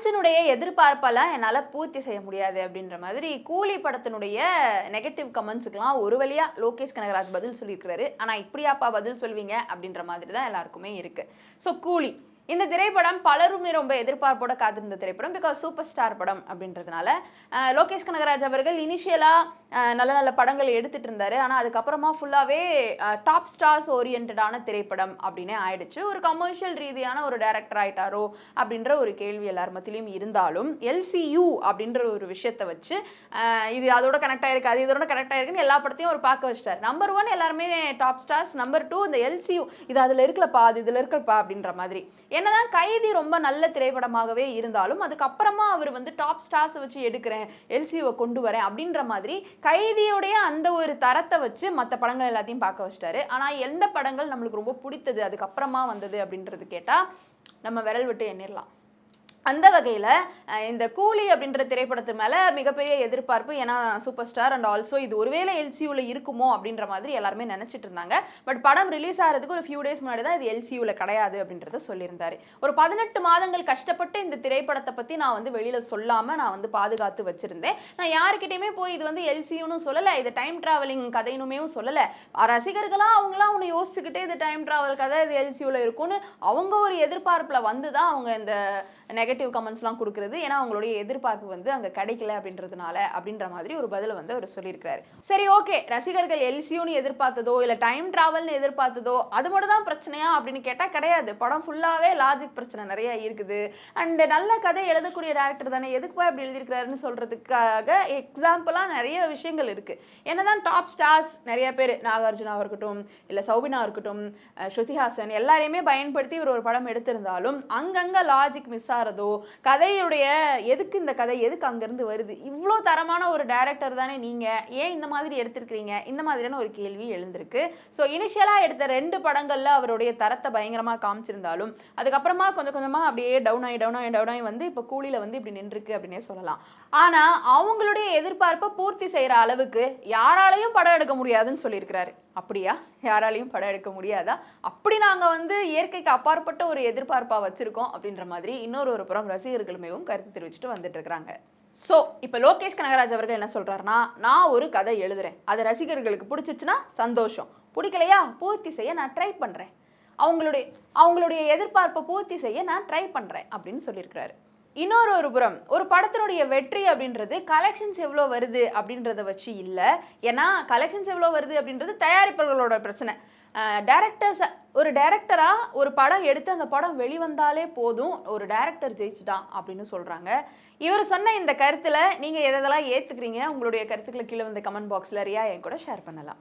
ஃபேன்ஸினுடைய எதிர்பார்ப்பெல்லாம் என்னால் பூர்த்தி செய்ய முடியாது அப்படின்ற மாதிரி கூலி படத்தினுடைய நெகட்டிவ் கமெண்ட்ஸுக்கெல்லாம் ஒரு வழியா லோகேஷ் கனகராஜ் பதில் சொல்லியிருக்கிறாரு. ஆனால் இப்படியாப்பா பதில் சொல்வீங்க அப்படின்ற மாதிரி தான் எல்லாருக்குமே இருக்குது ஸோ கூலி. இந்த திரைப்படம் பலருமே ரொம்ப எதிர்பார்ப்போட காத்திருந்த திரைப்படம் பிகாஸ் சூப்பர் ஸ்டார் படம் அப்படின்றதுனால லோகேஷ் கனகராஜ் அவர்கள் இனிஷியலாக நல்ல நல்ல படங்கள் எடுத்துட்டு இருந்தாரு. ஆனால் அதுக்கப்புறமா ஃபுல்லாகவே டாப் ஸ்டார்ஸ் ஓரியன்டான திரைப்படம் அப்படின்னே ஆயிடுச்சு. ஒரு கமர்ஷியல் ரீதியான ஒரு டேரக்டர் ஆயிட்டாரோ அப்படின்ற ஒரு கேள்வி எல்லார் மத்திலையும் இருந்தாலும் எல்சியூ அப்படின்ற ஒரு விஷயத்தை வச்சு இது அதோட கனெக்ட் ஆயிருக்கு அது இதோட கனெக்ட் ஆயிருக்குன்னு எல்லா படத்தையும் ஒரு பார்க்க வச்சிட்டார். நம்பர் ஒன் எல்லாருமே டாப் ஸ்டார்ஸ் நம்பர் டூ இந்த எல்சியூ இது அதில் இருக்கலப்பா அது இதில் இருக்கலப்பா அப்படின்ற மாதிரி. என்னதான் கைதி ரொம்ப நல்ல திரைப்படமாகவே இருந்தாலும் அதுக்கப்புறமா அவர் வந்து டாப் ஸ்டார்ஸை வச்சு எடுக்கிறேன் எல்சிஓ கொண்டு வரேன் அப்படின்ற மாதிரி கைதியோடைய அந்த ஒரு தரத்தை வச்சு மற்ற படங்கள் எல்லாத்தையும் பார்க்க வச்சிட்டாரு. ஆனால் எந்த படங்கள் நம்மளுக்கு ரொம்ப பிடித்தது அதுக்கப்புறமா வந்தது அப்படின்றது கேட்டால் நம்ம விரல் விட்டு எண்ணிடலாம் அந்த வகையில் இந்த கூலி அப்படின்ற திரைப்படத்து மேலே மிகப்பெரிய எதிர்பார்ப்பு. ஏன்னா சூப்பர் ஸ்டார் அண்ட் ஆல்சோ இது ஒருவேளை எல்சியூவில் இருக்குமோ அப்படின்ற மாதிரி எல்லாருமே நினச்சிட்டு இருந்தாங்க. பட் படம் ரிலீஸ் ஆகிறதுக்கு ஒரு ஃபியூ டேஸ் முன்னாடி தான் இது எல்சியூவில் கிடையாது அப்படின்றத சொல்லியிருந்தார். ஒரு பதினெட்டு மாதங்கள் கஷ்டப்பட்டு இந்த திரைப்படத்தை பற்றி நான் வந்து வெளியில் சொல்லாமல் நான் வந்து பாதுகாத்து வச்சுருந்தேன். நான் யாருக்கிட்டையுமே போய் இது வந்து எல்சியூன்னு சொல்லலை இது டைம் ட்ராவலிங் கதையினுமே சொல்லலை. ரசிகர்களாக அவங்களாம் ஒன்று யோசிச்சுக்கிட்டே இது டைம் ட்ராவல் கதை இது எல்சியூவில் இருக்கும்னு அவங்க ஒரு எதிர்பார்ப்பில் வந்து தான் அவங்க இந்த நெகட்டிவ் கமெண்ட்ஸ்லாம் கொடுக்குறது. ஏன்னா அவங்களுடைய எதிர்பார்ப்பு வந்து அங்கே கிடைக்கல அப்படின்றதுனால அப்படின்ற மாதிரி ஒரு பதிலை வந்து அவர் சொல்லியிருக்காரு சரி ஓகே. ரசிகர்கள் எல்சியூன்னு எதிர்பார்த்ததோ இல்லை டைம் ட்ராவல்னு எதிர்பார்த்ததோ அது மட்டும் தான் பிரச்சனையா அப்படின்னு கேட்டால் கிடையாது. படம் ஃபுல்லாகவே லாஜிக் பிரச்சனை நிறைய இருக்குது. அண்ட் நல்ல கதை எழுதக்கூடிய டேரக்டர் தானே எதுக்குப்பா இப்படி எழுதியிருக்கிறாருன்னு சொல்கிறதுக்காக எக்ஸாம்பிளாக நிறைய விஷயங்கள் இருக்குது என்னதான் டாப் ஸ்டார்ஸ் நிறைய பேர் நாகார்ஜுனாவாக இருக்கட்டும் இல்லை சௌபினா இருக்கட்டும் ஸ்ருதிஹாசன் எல்லாரையுமே பயன்படுத்தி இவர் ஒரு படம் எடுத்திருந்தாலும் அங்கங்கே லாஜிக் மிஸ் ஆகிறதோ கதையுடைய எதுக்கு இந்த கதை? எதுக்கு அங்கேருந்து வருது? இவ்வளோ தரமான ஒரு டேரக்டர் தானே நீங்கள் ஏன் இந்த மாதிரி எடுத்திருக்கிறீங்க? இந்த மாதிரியான ஒரு கேள்வி எழுந்திருக்கு. ஸோ இனிஷியலாக எடுத்த ரெண்டு படங்களில் அவருடைய தரத்தை பயங்கரமாக காமிச்சிருந்தாலும் அதுக்கப்புறமா கொஞ்சம் கொஞ்சமாக அப்படியே டவுன் ஆகி டவுன் ஆகி டவுன் ஆகி வந்து இப்போ கூலியில் வந்து இப்படி நின்றுருக்கு அப்படின்னே சொல்லலாம். ஆனால் அவங்களுடைய எதிர்பார்ப்பை பூர்த்தி செய்கிற அளவுக்கு யாராலையும் படம் எடுக்க முடியாதுன்னு சொல்லியிருக்கிறாரு. அப்படியா? யாராலையும் படம் எடுக்க முடியாதா? அப்படி நாங்கள் வந்து இயற்கைக்கு அப்பாற்பட்ட ஒரு எதிர்பார்ப்பாக வச்சுருக்கோம் அப்படின்ற மாதிரி இன்னொரு ஒரு புறம் ரசிகர்களுமேவும் கருத்து தெரிவிச்சுட்டு வந்துட்டு இருக்கிறாங்க. ஸோ இப்போ லோகேஷ் கனகராஜ் அவர்கள் என்ன சொல்கிறாருன்னா நான் ஒரு கதை எழுதுறேன். அது ரசிகர்களுக்கு பிடிச்சிச்சுன்னா சந்தோஷம். பிடிக்கலையா? பூர்த்தி செய்ய நான் ட்ரை பண்ணுறேன் அவங்களுடைய அவங்களுடைய எதிர்பார்ப்பை பூர்த்தி செய்ய நான் ட்ரை பண்ணுறேன் அப்படின்னு சொல்லியிருக்கிறாரு. இன்னொரு ஒரு புறம் ஒரு படத்தினுடைய வெற்றி அப்படின்றது கலெக்ஷன்ஸ் எவ்வளோ வருது அப்படின்றத வச்சு இல்லை. ஏன்னா கலெக்ஷன்ஸ் எவ்வளோ வருது அப்படின்றது தயாரிப்பாளர்களோட பிரச்சனை. டேரக்டர்ஸ் ஒரு டேரக்டராக ஒரு படம் எடுத்து அந்த படம் வெளிவந்தாலே போதும் ஒரு டேரக்டர் ஜெயிச்சிட்டான் அப்படின்னு சொல்கிறாங்க இவர் சொன்ன இந்த கருத்தில் நீங்கள் எதெல்லாம் ஏற்றுக்கிறீங்க உங்களுடைய கருத்துக்களை கீழே வந்து கமெண்ட் பாக்ஸில் ரியா என் கூட ஷேர் பண்ணலாம்.